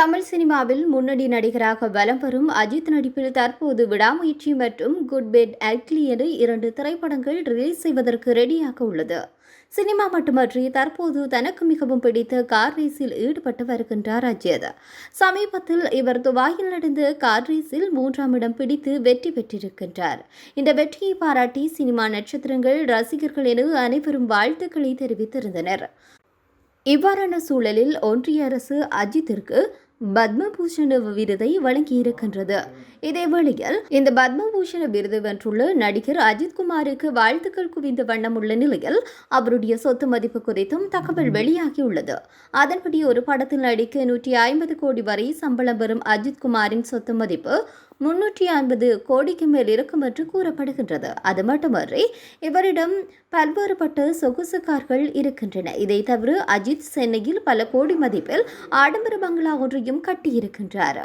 தமிழ் சினிமாவில் முன்னணி நடிகராக வலம் வரும் அஜித் நடிப்பில் தற்போது விடாமுயற்சி மற்றும் குட் பெட் அக்லி என இரண்டு திரைப்படங்கள் ரிலீஸ் செய்வதற்கு ரெடியாக உள்ளது. சினிமா மட்டுமன்றி தற்போது தனக்கு மிகவும் பிடித்த கார் ரேஸில் ஈடுபட்டு வருகின்றார் அஜித். சமீபத்தில் இவர் துபாயில் நடந்த கார் ரேஸில் மூன்றாம் இடம் பிடித்து வெற்றி பெற்றிருக்கின்றார். இந்த வெற்றியை பாராட்டி சினிமா நட்சத்திரங்கள் ரசிகர்கள் என அனைவரும் வாழ்த்துக்களை தெரிவித்திருந்தனர். இவ்வாறான சூழலில் ஒன்றிய அரசு அஜித்திற்கு பத்மபூஷண விருதை வழங்கியிருக்கின்றது. இதேவேளையில் இந்த பத்மபூஷண விருது வென்றுள்ள நடிகர் அஜித்குமாருக்கு வாழ்த்துக்கள் குவிந்த வண்ணம் உள்ள நிலையில் அவருடைய சொத்து மதிப்பு குறித்தும் தகவல் வெளியாகியுள்ளது. அதன்படி ஒரு படத்தில் நடிக்க நூற்றி ஐம்பது கோடி வரை சம்பளம் பெறும் அஜித்குமாரின் சொத்து மதிப்பு முன்னூற்றி ஐம்பது கோடிக்கு மேல் இருக்கும் என்று கூறப்படுகின்றது. அது மட்டுமன்றி இவரிடம் பல்வேறுபட்ட சொகுசு கார்கள் இருக்கின்றன. இதை தவிர அஜித் சென்னையில் பல கோடி மதிப்பில் ஆடம்பர பங்களா ஒன்றையும் கட்டியிருக்கின்றார்?